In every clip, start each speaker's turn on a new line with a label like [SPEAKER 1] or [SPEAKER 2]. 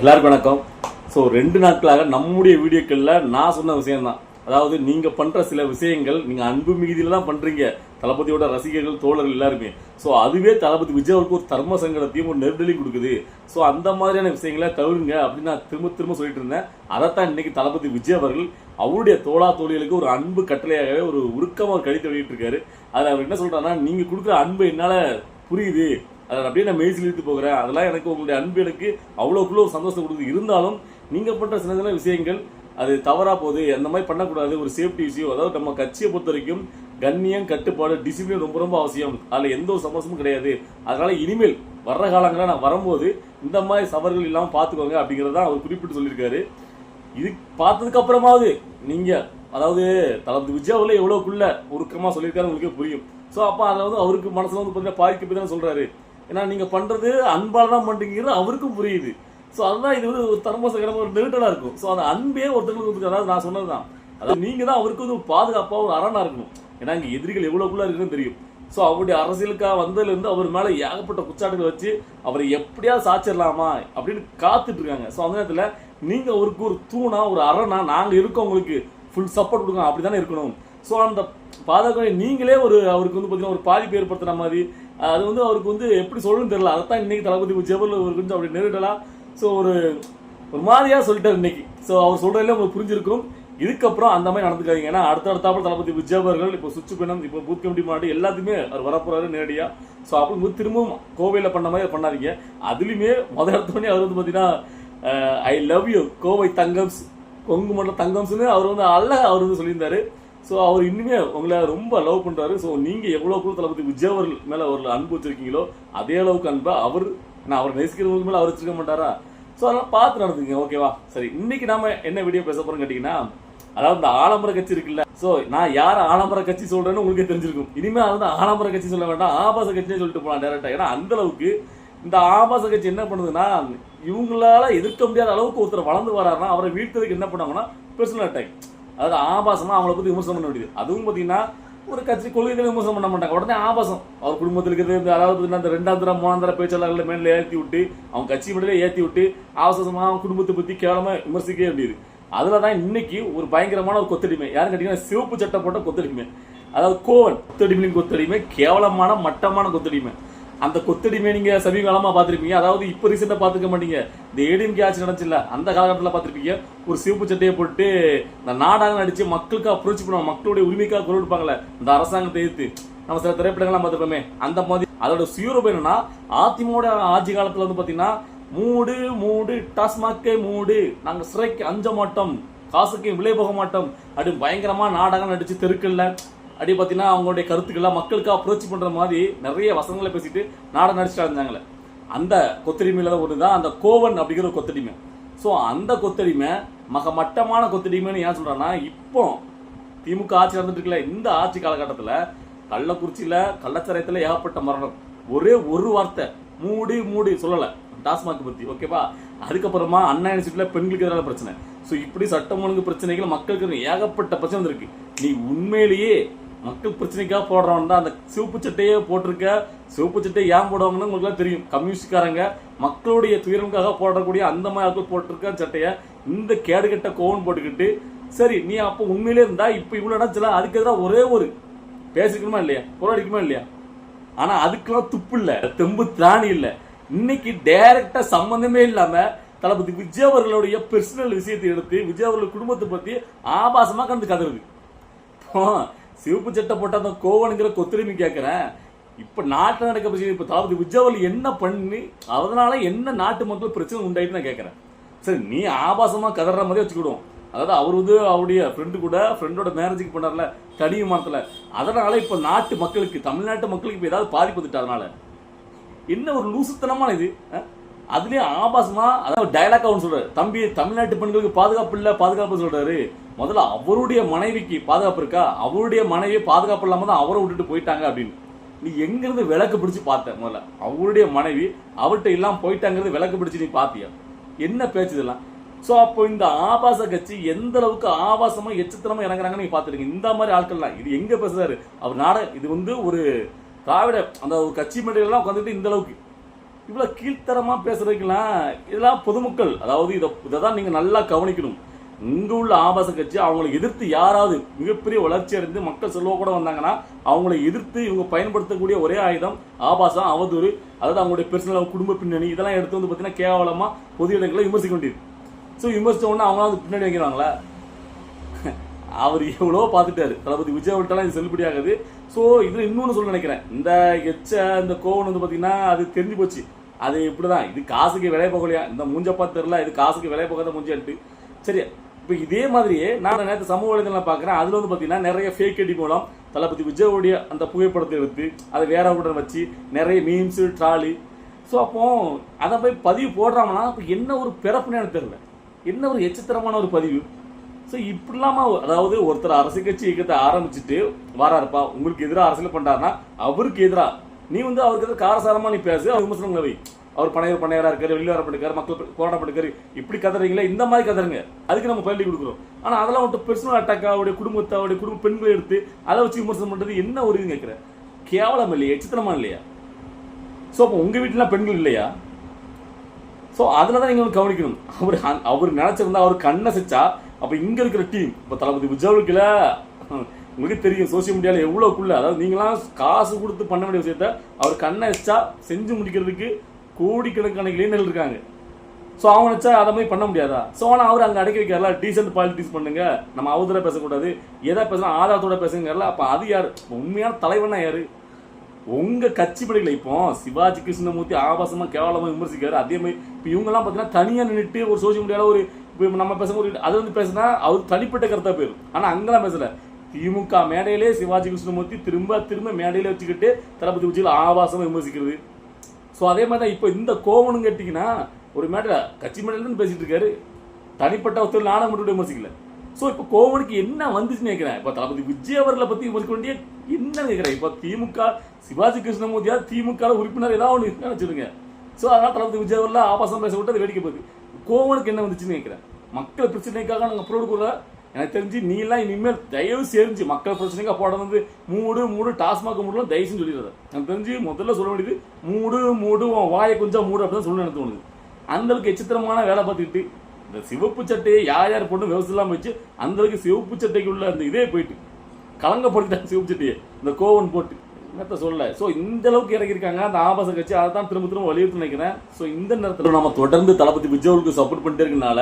[SPEAKER 1] எல்லாருக்கும் வணக்கம். ஸோ ரெண்டு நாட்களாக நம்முடைய வீடியோக்களில் நான் சொன்ன விஷயம்தான். அதாவது நீங்கள் பண்ணுற சில விஷயங்கள் நீங்கள் அன்பு மிகுதியில் தான் பண்ணுறீங்க தளபதியோட ரசிகர்கள் தோழர்கள் எல்லாருமே. ஸோ அதுவே தளபதி விஜய் அவருக்கு ஒரு தர்ம சங்கடத்தையும் ஒரு நெருடலையும் கொடுக்குது. ஸோ அந்த மாதிரியான விஷயங்களை தவிருங்க அப்படின்னு நான் திரும்ப திரும்ப சொல்லிட்டு இருந்தேன். அதைத்தான் இன்னைக்கு தளபதி விஜய் அவர்கள் அவருடைய தோழா தோழிகளுக்கு ஒரு அன்பு கட்டளையாகவே ஒரு உருக்கமாக கழித்து கடிதம் வெளியிட்டு இருக்காரு. அதில் அவர் என்ன சொல்கிறாருன்னா நீங்கள் கொடுக்குற அன்பு என்னால் புரியுது. அதை அப்படியே நான் மெய் இழுத்து போகிறேன். அதெல்லாம் எனக்கு உங்களுடைய அன்பு எனக்கு அவ்வளோக்குள்ள ஒரு சந்தோஷம் கொடுக்குது. இருந்தாலும் நீங்கள் பண்ணுற சின்ன சின்ன விஷயங்கள் அது தவறாக போகுது. அந்த மாதிரி பண்ணக்கூடாது. ஒரு சேஃப்டி விஷயம் அதாவது நம்ம கட்சியை பொறுத்த வரைக்கும் கண்ணியம் கட்டுப்பாடு டிசிப்ளின் ரொம்ப ரொம்ப அவசியம். அதில் எந்த ஒரு சமரசமும் கிடையாது. அதனால் இனிமேல் வர்ற காலங்களில் நான் வரும்போது இந்த மாதிரி சவர்கள் இல்லாமல் பார்த்துக்கோங்க அப்படிங்கிறத அவர் குறிப்பிட்டு சொல்லியிருக்காரு. இது பார்த்ததுக்கு அப்புறமாவது நீங்கள் அதாவது தளபதி விஜயாவில் எவ்வளோக்குள்ள உருக்கமாக சொல்லியிருக்காரு உங்களுக்கே புரியும். ஸோ அப்போ அதை வந்து அவருக்கு மனசில் வந்து பார்த்தீங்கன்னா பாதிக்கப்பட்டு தான் ஏன்னா நீங்கள் பண்ணுறது அன்பால் தான் பண்ணுறீங்கிறது அவருக்கும் புரியுது. ஸோ அதுதான் இது வந்து ஒரு தர்மசகரமா ஒரு நெருட்டலாக இருக்கும். ஸோ அந்த அன்பே ஒருத்தருக்கு அதாவது நான் சொன்னது தான் அதாவது நீங்கள் தான் அவருக்கு வந்து ஒரு ஒரு அரணாக இருக்கணும். ஏன்னா இங்கே எதிரிகள் எவ்வளோக்குள்ளே இருக்குன்னு தெரியும். ஸோ அவருடைய அரசியலுக்காக வந்ததுலேருந்து அவர் மேலே ஏகப்பட்ட குச்சாட்டுகள் வச்சு அவரை எப்படியாவது சாச்சிடலாமா அப்படின்னு காத்துட்டு இருக்காங்க ஸோ அந்த நேரத்தில் நீங்கள் அவருக்கு ஒரு தூணா ஒரு அரணா நாங்கள் இருக்கோம் உங்களுக்கு ஃபுல் சப்போர்ட் கொடுக்கணும் அப்படி தானே இருக்கணும். ஸோ அந்த பாதுகாப்பு நீங்களே ஒரு அவருக்கு வந்து பார்த்தீங்கன்னா ஒரு பாதிப்பு ஏற்படுத்துகிற மாதிரி அது வந்து அவருக்கு வந்து எப்படி சொல்லணும்னு தெரியல. அதைத்தான் இன்னைக்கு தளபதி ஜெபல் ஒரு கொஞ்சம் அப்படி நேரிடலாம். ஸோ ஒரு ஒரு மாதிரியாக சொல்லிட்டார் இன்னைக்கு. ஸோ அவர் சொல்கிறதுலே உங்களுக்கு புரிஞ்சிருக்கும். இதுக்கப்புறம் அந்த மாதிரி நடந்துக்காதீங்க. ஏன்னா அடுத்த அடுத்தாப்புல தளபதி விஜய் அவர்கள் இப்போ சுச்சு பிணம் இப்போ பூத் கமிட்டி மாநாடு எல்லாத்தையுமே அவர் வரப்போறாரு நேரடியாக ஸோ அப்படி திரும்பவும் கோவையில் பண்ண மாதிரி பண்ணாதீங்க. அதுலேயுமே முதல் இடத்தோடனே அவர் வந்து பார்த்தீங்கன்னா I love you Kovai தங்கம்ஸ் Kongu மண்டல தங்கம்ஸ்னு அவர் வந்து அழகாக அவர் வந்து சொல்லியிருந்தாரு. ஸோ அவர் இன்னுமே உங்களை ரொம்ப லவ் பண்ணுறாரு ஸோ நீங்கள் எவ்வளோ கூட தளபதி விஜய் அவர்கள் மேலே ஒரு அன்பு வச்சுருக்கீங்களோ அதே அளவுக்கு அன்பா அவர் நான் அவர் நேசிக்கிறவங்களுக்கு மேலே அவர் வச்சிருக்க மாட்டாரா? ஸோ அதெல்லாம் பார்த்து நடந்துங்க ஓகேவா சரி இன்னைக்கு நாம என்ன வீடியோ பேச போகிறோம்னு கேட்டிங்கன்னா அதாவது இந்த ஆலம்பர கட்சி இருக்குல்ல. ஸோ நான் யார் ஆலம்பர கட்சி சொல்கிறேன்னு உங்களுக்கே தெரிஞ்சிருக்கும். இனிமேல் வந்து ஆலம்பர கட்சி சொல்ல வேண்டாம் ஆபாச கட்சியே சொல்லிட்டு போகலாம் டேரெக்டாக ஏன்னா அந்த அளவுக்கு இந்த ஆபாச கட்சி என்ன பண்ணுதுன்னா இவங்களால எதிர்க்க முடியாத அளவுக்கு ஒருத்தர் வளர்ந்து வராருன்னா அவரை வீழ்த்ததுக்கு என்ன பண்ணாங்கன்னா பெர்சனல் அட்டாக் அதாவது ஆபாசமா அவங்கள பத்தி விமர்சனம் பண்ண முடியுது அதுவும் பாத்தீங்கன்னா ஒரு கட்சி கொள்கைகளை விமர்சனம் பண்ண மாட்டாங்க. உடனே ஆபாசம். அவர் குடும்பத்தில் இருக்கிறது இந்த அதாவது அந்த இந்த ரெண்டாம் தரம் மூணாம் தர பேச்சாளர்களை மேல ஏற்றி விட்டு அவங்க கட்சி மட்டும் ஏற்றி விட்டு ஆபாசமா அவங்க குடும்பத்தை பத்தி கேவலமா விமர்சிக்கவே வேண்டியது. அதுல தான் இன்னைக்கு ஒரு பயங்கரமான ஒரு கொத்தடிமை. யாருன்னு கேட்டீங்கன்னா சிவப்பு சட்டை போட்ட கொத்தடிமை. அதாவது கோவன் கொத்தடிமையின் கொத்தடிமை கேவலமான மட்டமான கொத்தடிமை. அந்த கொத்தடிமே நீங்க சமீப காலமா பார்த்திருப்பீங்க. அதாவது இப்ப ரீசெண்டா பாத்துக்க மாட்டீங்க. இந்த ஏடிஎம்கே ஆட்சி நடந்துச்சுல அந்த காலகட்டத்தில் பார்த்துருப்பீங்க. ஒரு சிவப்பு சட்டையை போட்டு இந்த நாடாக நடிச்சு மக்களுக்கு அப்ரோச் பண்ணுவாங்க. மக்களுடைய உரிமைக்காக குரல் கொடுப்பாங்கல்ல இந்த அரசாங்கத்தை எதிர்த்து. நம்ம சில திரைப்படங்கள்லாம் பார்த்துருப்போமே அந்த மாதிரி. அதோட சுயரூபம் என்னன்னா அதிமுக ஆட்சி காலத்துல வந்து பாத்தீங்கன்னா மூடு மூடு டாஸ்மாக்கே மூடு. நாங்க சிறைக்கு அஞ்ச மாட்டோம். காசுக்கு விலை போக மாட்டோம். அப்படின்னு பயங்கரமா நாடகம் நடிச்சு தெருக்கல்ல அப்படி பார்த்தீங்கன்னா அவங்களுடைய கருத்துக்கள்லாம் மக்களுக்கு அப்ரோச் பண்ணுற மாதிரி நிறைய வசனங்களை பேசிட்டு நாடகம் நடிச்சுட்டு இருந்தாங்களே அந்த கொத்தடிமையில தான் ஒன்று தான் அந்த கோவன் அப்படிங்கிற ஒரு கொத்தடிமை. ஸோ அந்த கொத்தடிமை மக மட்டமான கொத்தடிமைன்னு ஏன் சொல்கிறேன்னா இப்போ திமுக ஆட்சி நடந்துட்டுருக்கல இந்த ஆட்சி காலகட்டத்தில் கள்ளக்குறிச்சியில் கள்ளச்சரயத்தில் ஏகப்பட்ட மரணம். ஒரே ஒரு வார்த்தை மூடி மூடி சொல்லலை. டாஸ்மாக் பற்றி ஓகேவா அதுக்கப்புறமா அண்ணா யூனிவர்சிட்டியில் பெண்களுக்கு எதிரான பிரச்சனை. ஸோ இப்படி சட்டம் ஒழுங்கு பிரச்சனைகள் மக்களுக்கு ஏகப்பட்ட பிரச்சனை இருக்கு நீ உண்மையிலேயே மக்கள் பிரச்சனைக்காக போடுறவன் தான் அந்த சிவப்பு சட்டையே போட்டிருக்க. சிவப்பு சட்டை ஏன் போடுவாங்கன்னு உங்களுக்கு தெரியும். கம்யூனிஸ்ட்காரங்க மக்களுடைய துயரமுக்காக போடக்கூடிய அந்த மாதிரி ஆட்கள் போட்டிருக்க சட்டையை இந்த கேடுகட்ட கோவன் போட்டுக்கிட்டு சரி நீ அப்போ உண்மையிலே இருந்தா இப்போ இவ்வளோ நடச்சுல அதுக்கு எதிராக ஒரே ஒரு பேசிக்கணுமா இல்லையா? போராடிக்குமா இல்லையா? ஆனால் அதுக்கெல்லாம் துப்பு இல்லை. தெம்பு திராணி இல்லை. இன்னைக்கு டைரக்டா சம்பந்தமே இல்லாம தளபதி விஜய் அவர்களுடைய பர்சனல் விஷயத்தை எடுத்து விஜய் அவர்கள் குடும்பத்தை பத்தி ஆபாசமா கண்டு கதறுது. சிவப்பு சட்டை போட்டால் அந்த கோவனுங்கிற கொத்துரிமை கேட்குறேன் இப்போ நாட்டில் நடக்க பிரச்சனை இப்போ தளபதி விஜய் என்ன பண்ணி அதனால என்ன நாட்டு மக்கள் பிரச்சனை உண்டாயிட்டு நான் கேட்குறேன் சரி நீ ஆபாசமாக கதற மாதிரி வச்சுக்கிடுவோம். அதாவது அவர் வந்து அவருடைய ஃப்ரெண்டு கூட ஃப்ரெண்டோட மேரேஜுக்கு பண்ணார்ல தனி விமானத்தில். அதனால இப்போ நாட்டு மக்களுக்கு தமிழ்நாட்டு மக்களுக்கு இப்போ ஏதாவது பாதிப்பு வந்துட்டு அதனால? என்ன ஒரு லூசுத்தனமான இது ஆ? அதுலயும் ஆபாசமா அதாவது டைலாக் அவன் சொல்றாரு. தம்பி தமிழ்நாட்டு பெண்களுக்கு பாதுகாப்பு இல்ல பாதுகாப்பு சொல்றாரு. முதல்ல அவருடைய மனைவிக்கு பாதுகாப்பு இருக்கா? அவருடைய மனைவி பாதுகாப்பு இல்லாம தான் அவரை விட்டுட்டு போயிட்டாங்க அப்படின்னு. நீ எங்கிருந்து விளக்கு பிடிச்சு பார்த்த முதல்ல? அவருடைய மனைவி அவர்கிட்ட எல்லாம் போயிட்டாங்கிறது விளக்கு பிடிச்சு நீ பாத்தியா என்ன பேச்சு இதெல்லாம்? ஸோ அப்போ இந்த ஆபாச கட்சி எந்த அளவுக்கு ஆபாசமா எச்சத்தனமா இறங்குறாங்கன்னு நீங்க பாத்துருங்க இந்த மாதிரி ஆட்கள்லாம் இது எங்க பேசுறாரு? அவர் நாட இது வந்து ஒரு திராவிட அந்த ஒரு கட்சி மேடையில உட்காந்துட்டு இந்த அளவுக்கு. இவ்வளோ கீழ்த்தரமாக பேசுறதுக்கெல்லாம் இதெல்லாம் பொதுமக்கள் அதாவது இதை இதை தான் நீங்கள் நல்லா கவனிக்கணும். இங்கே உள்ள ஆபாச கட்சி அவங்களை எதிர்த்து யாராவது மிகப்பெரிய வளர்ச்சி அடைந்து மக்கள் செல்வ கூட வந்தாங்கன்னா அவங்களை எதிர்த்து இவங்க பயன்படுத்தக்கூடிய ஒரே ஆயுதம் ஆபாசம் அவதூறு அதாவது அவங்களுடைய பர்சனல் குடும்ப பின்னணி இதெல்லாம் எடுத்து வந்து பார்த்தீங்கன்னா கேவலமாக பொது இடங்களை விமர்சிக்க வேண்டியது. ஸோ விமர்சித்த உடனே அவங்களாம் வந்து பின்னாடி வைக்கிறாங்களா அவர் எவ்வளோ பார்த்துட்டாரு. தளபதி விஜய் விட்டாலும் இது செல்லுபடியாகுது ஸோ இதில் இன்னொன்று சொல்ல நினைக்கிறேன். இந்த எச்ச இந்த கோவன் வந்து பார்த்தீங்கன்னா அது தெரிஞ்சு போச்சு. அது இப்படிதான். இது காசுக்கு விலை போகலையா? இந்த மூஞ்ச தெரில இது காசுக்கு விலை போகாத மூஞ்சான்ட்டு சரி இப்போ இதே மாதிரியே நான் நேற்று சமூக வலைதளம் பார்க்குறேன் அதில் வந்து பார்த்தீங்கன்னா நிறைய ஃபேக் அடி மூலம் தளபதி விஜயோடைய அந்த புகைப்படத்தை எடுத்து அதை வேற உடன் வச்சு நிறைய மீம்ஸு ட்ராலி ஸோ அப்போ அதை போய் பதிவு போடுறாங்கன்னா அப்போ என்ன ஒரு பிறப்புன்னு எனக்கு தெரியல. என்ன ஒரு எச்சத்திரமான ஒரு பதிவு. ஸோ இப்படிலாமா அதாவது ஒருத்தர் அரசு கட்சி இயக்கத்தை ஆரம்பிச்சுட்டு வராருப்பா. உங்களுக்கு எதிராக அரசியல் பண்றாருன்னா அவருக்கு எதிராக நீ வந்து அவருக்கு காரசாரமாக நீ பேசு அவர் விமர்சனங்களை வை. அவர் பணையர் பணையராக இருக்காரு வெளியார பண்ணிருக்காரு மக்கள் போராட இப்படி கதறீங்களா இந்த மாதிரி கதறுங்க. அதுக்கு நம்ம பள்ளி கொடுக்குறோம். ஆனால் அதெல்லாம் வந்துட்டு பெர்சனல் அட்டாக் அவருடைய குடும்பத்தை அவருடைய குடும்ப பெண்களை எடுத்து அதை வச்சு விமர்சனம் பண்ணுறது என்ன ஒரு இதுன்னு கேட்குறேன். கேவலம் இல்லையா? எச்சித்தனமா இல்லையா? ஸோ அப்போ உங்க வீட்டிலாம் பெண்கள் இல்லையா? ஸோ அதில் தான் நீங்கள் கவனிக்கணும். அவர் அவர் நினச்சிருந்தா அவர் கண்ணை செச்சா அப்போ இங்கே இருக்கிற டீம் இப்போ தளபதி விஜயவுக்குல உங்களுக்கு தெரியும் சோஷியல் மீடியாவில் எவ்வளோக்குள்ள அதாவது நீங்களாம் காசு கொடுத்து பண்ண வேண்டிய விஷயத்த அவர் கண்ணை வச்சா செஞ்சு முடிக்கிறதுக்கு கோடிக்கணக்கான இளைஞர்கள் இருக்காங்க. ஸோ அவங்க நினச்சா அதை மாதிரி பண்ண முடியாதா? ஸோ ஆனால் அவர் அங்கே அடக்கி வைக்கிறல டீசென்ட் பாலிட்டிக்ஸ் பண்ணுங்க நம்ம அவதூற பேசக்கூடாது எதை பேசலாம் ஆதாரத்தோட பேசுங்கிறல அப்போ அது யார்? உண்மையான தலைவனா யார்? உங்கள் கட்சி படிகளை இப்போ சிவாஜி கிருஷ்ணமூர்த்தி ஆபாசமாக கேவலமாக விமர்சிக்காரு அதே மாதிரி இப்போ இவங்கெல்லாம் பார்த்தீங்கன்னா தனியாக நின்றுட்டு ஒரு சோஷியல் மீடியாவில் ஒரு இப்போ நம்ம பேசும்போது அது வந்து பேசுனா அவர் தனிப்பட்ட கருத்தாக போயிடும் ஆனால் அங்கெல்லாம் பேசலை. திமுக மேடையிலே சிவாஜி கிருஷ்ணமூர்த்தி திரும்ப திரும்ப மேடையில வச்சுக்கிட்டு தளபதி விஜயில் ஆபாசமாக விமர்சிக்கிறது. ஸோ அதே மாதிரி தான் இப்போ இந்த கோவனும் கேட்டிங்கன்னா ஒரு மேடையில் கட்சி மேடையில் தான் பேசிட்டு இருக்காரு. தனிப்பட்ட ஒருத்தர் நானும் மட்டும் விமர்சிக்கல. ஸோ இப்போ கோவனுக்கு என்ன வந்துச்சுன்னு கேட்குறேன் இப்போ தளபதி விஜய் அவர்களை பற்றி விமர்சிக்க வேண்டிய என்னன்னு கேட்குறேன் இப்போ திமுக சிவாஜி கிருஷ்ணமூர்த்தியா திமுக உறுப்பினர் ஏதாவது ஒன்று இருக்குன்னு வச்சுருங்க ஸோ அதனால் தளபதி விஜய் அவர்ல ஆபாசம் பேச விட்டு அது வேடிக்கை போகுது கோவனுக்கு என்ன வந்துச்சுன்னு கேட்குறேன் மக்கள் பிரச்சனைக்காக நாங்கள் அப்ரோடு கூட எனக்கு தெரிஞ்சு நீ எல்லாம் இனிமேல் தயவு செஞ்சு மக்கள் பிரச்சனைக்காக போடணும் வந்து மூடு மூடு டாஸ்மாக் மூடலாம் தயவு செஞ்சு சொல்லிடுறது. எனக்கு தெரிஞ்சு முதல்ல சொல்ல வேண்டியது மூடு மூடு உன் வாயை கொஞ்சம் மூடு அப்படின்னு சொல்லி எனக்கு தோணுது. அந்தளவுக்கு எச்சித்திரமான வேலை பார்த்துக்கிட்டு இந்த சிவப்பு சட்டையை யார் யார் போட்டு விவசாயம் வச்சு அந்தளவுக்கு சிவப்பு சட்டைக்கு உள்ள அந்த இதே போயிட்டு கலங்கப்படுத்திட்டாங்க சிவப்பு சட்டையை. இந்த கோவன் போட்டு. என்னத்த சொல்ல ஸோ இந்த அளவுக்கு இறங்கியிருக்காங்க அந்த ஆபாச கட்சி. அதை தான் திரும்ப திரும்ப வலியுறுத்தி நினைக்கிறேன். ஸோ இந்த நேரத்தில் நம்ம தொடர்ந்து தளபதி விஜய்க்கு சப்போர்ட் பண்ணிட்டு இருக்கனால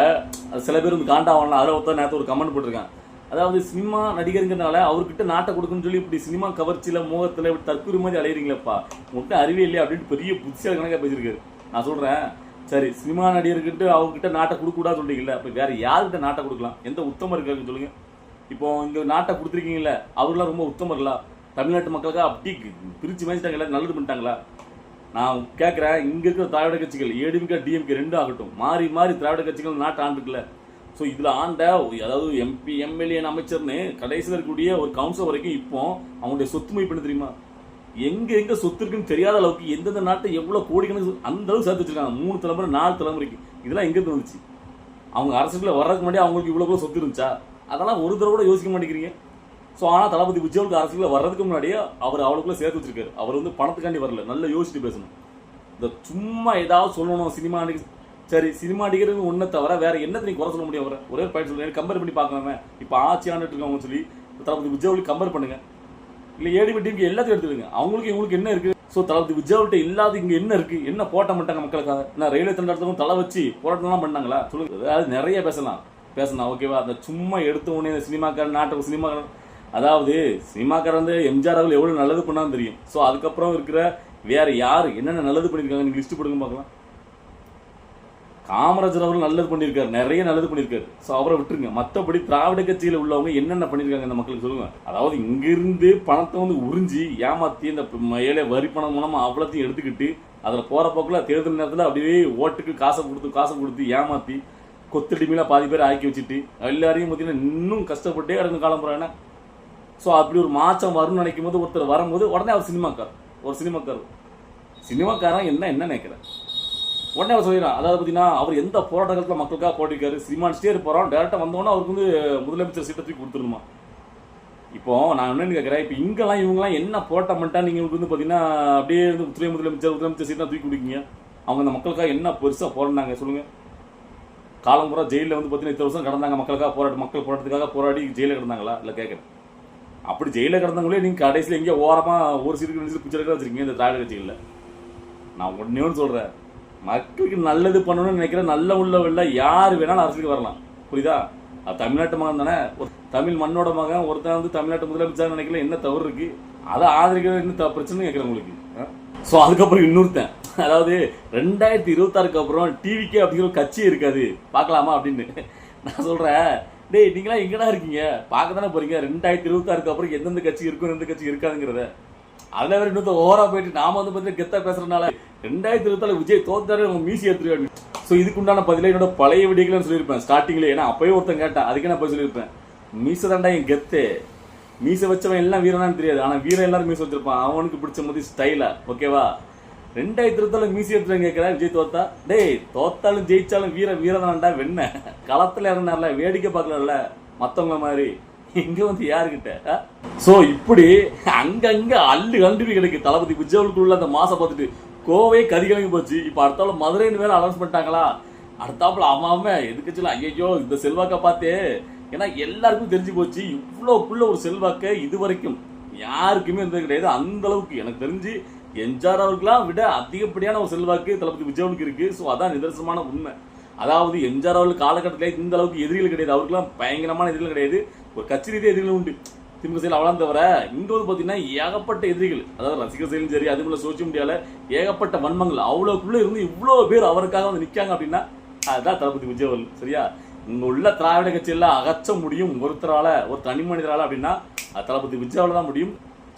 [SPEAKER 1] அது சில பேர் வந்து காண்டாவாங்கலாம் அதில் ஒருத்தர் நேரத்தில் ஒரு கமெண்ட் போட்டிருக்கேன் அதாவது சினிமா நடிகருங்கிறனால அவர்கிட்ட நாட்டை கொடுக்குன்னு சொல்லி இப்படி சினிமா கவர்ச்சியில் மோகத்தில் இப்படி தற்கொலை மாதிரி அலையிறீங்களப்பா. உங்கள்கிட்ட அறிவே இல்லையா அப்படின்னு பெரிய புதுசாக கணக்காக பேசியிருக்காரு. நான் சொல்கிறேன் சரி சினிமா நடிகர்கிட்ட அவர்கிட்ட நாட்டை கொடுக்கூடாது சொல்றீங்கல்ல அப்போ வேற யாருக்கிட்ட நாட்டை கொடுக்கலாம்? எந்த உத்தமர் இருக்காருன்னு சொல்லுங்கள் இப்போ இங்கே நாட்டை கொடுத்துருக்கீங்களே அவர்லாம் ரொம்ப உத்தமர்களா? தமிழ்நாட்டு மக்களுக்காக அப்படி பிரித்து மேய்ச்சிட்டாங்களா நல்லது பண்ணிட்டாங்களா? நான் கேட்குறேன் இங்கே இருக்கிற திராவிட கட்சிகள் ஏடிஎம்கே டிஎம்கே ரெண்டும் ஆகட்டும். மாறி மாறி திராவிட கட்சிகள் நாட்டை ஆண்டுக்குல ஸோ இதில் ஆண்ட அதாவது எம்பி எம்எல்ஏ அமைச்சர்னு கடைசியில் இருக்கக்கூடிய ஒரு கவுன்சில் வரைக்கும் இப்போ அவங்களுடைய சொத்துமை பண்ண தெரியுமா? எங்கே எங்கே சொத்து இருக்குன்னு தெரியாத அளவுக்கு எந்தெந்த நாட்டை எவ்வளோ கோடிக்கணக்கு அந்த அளவுக்கு சேர்த்து வச்சிருக்காங்க. மூணு தலைமுறை நாலு தலைமுறைக்கு. இதெல்லாம் எங்கேருந்து வந்துச்சு? அவங்க அரசுக்குள்ளே வர்றதுக்கு முன்னாடி அவங்களுக்கு இவ்வளோ சொத்து இருந்துச்சா? அதெல்லாம் ஒரு தடவை கூட யோசிக்க மாட்டேங்கிறீங்க. ஸோ ஆனால் தளபதி விஜயவுக்கு அரசியலில் வர்றதுக்கு முன்னாடியே அவர் அவளுக்குள்ளே சேர்த்து வச்சிருக்காரு. அவர் வந்து பணத்துக்காண்டி வரல. நல்லா யோசிச்சுட்டு பேசணும். இந்த சும்மா ஏதாவது சொல்லணும் சினிமா நடிகை சரி சினிமா நடிகர்னு ஒன்றை தவிர வேற என்னத்தை நீ குறை சொல்ல முடியும் அவரை? ஒரே பாயிண்ட் சொல்லி கம்பேர் பண்ணி பார்க்கலாமே. இப்போ ஆட்சி ஆண்டுட்டு இருக்கவங்க சொல்லி தளபதி விஜயவுக்கு கம்பேர் பண்ணுங்க. இல்லை ஏடிபி டீமுக்கு எல்லாத்தையும் எடுத்துடுங்க அவங்களுக்கு இவங்களுக்கு என்ன இருக்குது ஸோ தளபதி விஜய்கிட்ட இல்லாத இங்கே என்ன இருக்குது என்ன போட்ட மாட்டாங்க மக்களுக்காக? நான் ரயில்வே தண்டத்துக்கும் தலை வச்சு போராட்டம்லாம் பண்ணாங்களா? சொல்லுங்க. அதாவது நிறைய பேசலாம். பேசலாம் ஓகேவா? அந்த சும்மா எடுத்த உடனே இந்த சினிமாக்காரன் நாட்டுக்கு சினிமாக்காரன் அதாவது சினிமாக்காரர் வந்து எம்ஜிஆர் அவர்கள் எவ்வளவு நல்லது பண்ணான்னு தெரியும். ஸோ அதுக்கப்புறம் இருக்கிற வேற யாரு என்னென்ன நல்லது பண்ணியிருக்காங்க நீங்க லிஸ்ட் போடுங்க பார்க்கலாம். காமராஜர் அவர்கள் நல்லது பண்ணியிருக்காரு நிறைய நல்லது பண்ணியிருக்காரு ஸோ அவரை விட்டுருங்க. மற்றபடி திராவிட கட்சியில் உள்ளவங்க என்னென்ன பண்ணியிருக்காங்க இந்த மக்களுக்கு சொல்லுங்க. அதாவது இங்கிருந்து பணத்தை வந்து உறிஞ்சி ஏமாத்தி இந்த ப- ஏழை வரி பணம் மூலமாக அவ்வளோத்தையும் எடுத்துக்கிட்டு அதில் போகிற போக்கில் தேர்தல் நேரத்தில் அப்படியே ஓட்டுக்கு காசை கொடுத்து காசை கொடுத்து ஏமாத்தி கொத்தடிமையில பாதி பேர் ஆக்கி வச்சுட்டு எல்லாரையும் பார்த்தீங்கன்னா இன்னும் கஷ்டப்பட்டே கிடக்கும் காலம் போறாங்கன்னா ஸோ அப்படி ஒரு மாற்றம் வரும்னு நினைக்கும் போது ஒருத்தர் வரும்போது உடனே அவர் சினிமாக்கார் ஒரு சினிமாக்கார் சினிமாக்காரன் என்ன என்ன நினைக்கிறேன் உடனே அவர் சொல்லிடுறான் அதாவது பார்த்தீங்கன்னா அவர் எந்த போராட்டத்தில் மக்களுக்காக போட்டிருக்காரு சினிமா ஸ்டேர் போகிறோம் டேரெக்டாக வந்தோன்னே அவருக்கு வந்து முதலமைச்சர் சீட்டை தூக்கி கொடுத்துருமா இப்போ நான் என்னன்னு கேட்குறேன் இப்போ இங்கெல்லாம் இவங்கெல்லாம் என்ன போராட்டம் பண்ணிட்டா நீங்கள் வந்து பார்த்தீங்கன்னா அப்படியே வந்து துணை முதலமைச்சர் முதலமைச்சர் சீட்டை தூக்கி கொடுக்கீங்க? அவங்க அந்த மக்களுக்காக என்ன பெருசாக போராடினாங்க சொல்லுங்கள் காலம் பூரா ஜெயிலில் வந்து பார்த்தீங்கன்னா இத்தனை வருஷம் கடந்தாங்க மக்களுக்காக போராட்டம் மக்கள் போராட்டத்துக்காக போராடி ஜெயிலில் கிடந்தாங்களா? இல்லை கேட்குறேன் அப்படி ஜெயிலில் கிடந்தவங்களே நீங்கள் கடைசியில் எங்கேயோ ஓரமாக ஒரு சிறு நிமிஷம் குச்சிருக்க வச்சுருக்கீங்க வச்சிருக்கீங்க இந்த திராவிட கட்சிகளில். நான் ஒன்றே ஒன்று சொல்கிறேன் மக்களுக்கு நல்லது பண்ணணும்னு நினைக்கிற நல்ல உள்ளவல்ல யார் வேணாலும் அரசுக்கு வரலாம். புரியுதா? அது தமிழ்நாட்டு மகன் தானே. ஒரு தமிழ் மண்ணோட மகன் ஒருத்தன் வந்து தமிழ்நாட்டு முதலமைச்சர் நினைக்கல என்ன தவறு இருக்கு? அதை ஆதரிக்கிறது என்ன பிரச்சனை கேட்குறேன் உங்களுக்கு. ஸோ அதுக்கப்புறம் இன்னொருத்தன். அதாவது ரெண்டாயிரத்தி இருபத்தாறுக்கு அப்புறம் டிவிக்கே அப்படிங்கிற ஒரு கட்சி இருக்காது. பார்க்கலாமா அப்படின்னு. நான் சொல்றேன். டேய் நீங்களாம் எங்கடா இருக்கீங்க? பார்க்க தானே போறீங்க? ரெண்டாயிரத்தி இருபத்தாறுக்கு அப்புறம் எந்தெந்த கட்சி இருக்கும் எந்த கட்சி இருக்காதுங்கிறத. அதில் வேற இன்னொருத்த ஓவராக போயிட்டு நாம வந்து பார்த்தீங்கன்னா கெத்தா பேசுறதுனால ரெண்டாயிரத்தி இருபத்தாறு விஜய் தோத்தாரு நம்ம மீசி எடுத்துருவாங்க ஸோ இதுக்குண்டான பதில என்னோட பழைய விடிகளை சொல்லியிருப்பேன். ஸ்டார்டிங்ல ஏன்னா அப்பயே ஒருத்தன் கேட்டேன். அதுக்கு நான் போய் சொல்லியிருப்பேன். மீச தாண்டா என் கெத்து. மீச வச்சவன் எல்லாம் வீரனான்னு தெரியாது. ஆனால் வீரன் எல்லாரும் மீச வச்சிருப்பான். அவனுக்கு பிடிச்ச மாதிரி ஸ்டைலா ஓகேவா ரெண்டாயிரத்தி இருபத்தாலும் மீசி எடுத்துட்டு கேட்கிறா விஜய் தோத்தா. டேய் தோத்தாலும் ஜெயிச்சாலும் வீர வீரதான்டா வெண்ண. களத்துல இறங்கினார்ல வேடிக்கை பார்க்கலாம்ல மத்தவங்க மாதிரி. இங்க வந்து யாருக்கிட்ட? சோ இப்படி அங்கங்க அள்ளு கண்டுபி கிடைக்கு. தளபதி விஜயவுக்குள்ள அந்த மாசம் பார்த்துட்டு கோவை கதிகலங்கி போச்சு. இப்போ அடுத்தாப்புல மதுரைன்னு வேற அனௌன்ஸ் பண்ணிட்டாங்களா? அடுத்தாப்புல அவன் அவன் எதுக்கு சொல்ல ஐயோ இந்த செல்வாக்கை பார்த்தே. ஏன்னா எல்லாருக்கும் தெரிஞ்சு போச்சு. இவ்வளோக்குள்ள ஒரு செல்வாக்கை இது வரைக்கும் யாருக்குமே இருந்தது கிடையாது. அந்த அளவுக்கு எனக்கு தெரிஞ்சு எம்ஜிஆர் அவர்களாம் விட அதிகப்படியான ஒரு செல்வாக்கு தளபதி விஜயனுக்கு இருக்கு. ஸோ அதான் நிதர்சனமான உண்மை. அதாவது எம்ஜிஆர் அவர்கள் காலகட்டத்தில் இந்த அளவுக்கு எதிரிகள் கிடையாது. அவருக்குலாம் பயங்கரமான எதிரிகள் கிடையாது. ஒரு கட்சி ரீதியாக எதிரிகள் உண்டு. திமுக செயல் அவ்வளோ தவிர இங்க வந்து பார்த்தீங்கன்னா ஏகப்பட்ட எதிரிகள். அதாவது ரசிகர் செயலும் சரி அது போல் சோசியல் மீடியாவில் ஏகப்பட்ட வன்மங்கள். அவ்வளோக்குள்ளே இருந்து இவ்வளோ பேர் அவருக்காக வந்து நிற்காங்க அப்படின்னா அதுதான் தளபதி விஜய் அவர்கள். சரியா? இங்கே உள்ள திராவிட கட்சியெல்லாம் அகற்ற முடியும். ஒருத்தரால ஒரு தனி மனிதரால் அப்படின்னா அது தளபதி விஜயாவில் தான் முடியும்.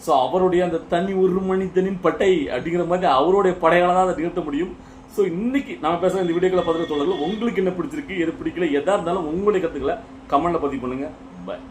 [SPEAKER 1] ஸோ அவருடைய அந்த தனி ஒரு மனிதனின் பட்டை அப்படிங்கிற மாதிரி அவருடைய படையால தான் அதை நிகழ்த்த முடியும். ஸோ இன்னைக்கு நம்ம பேசுகிற இந்த வீடியோக்களை பார்த்துட்டு தொடர்கள் உங்களுக்கு என்ன பிடிச்சிருக்கு எது பிடிக்கல எதா இருந்தாலும் உங்களுடைய கருத்துக்களை கமெண்ட்ல பதிவு பண்ணுங்க. பாய்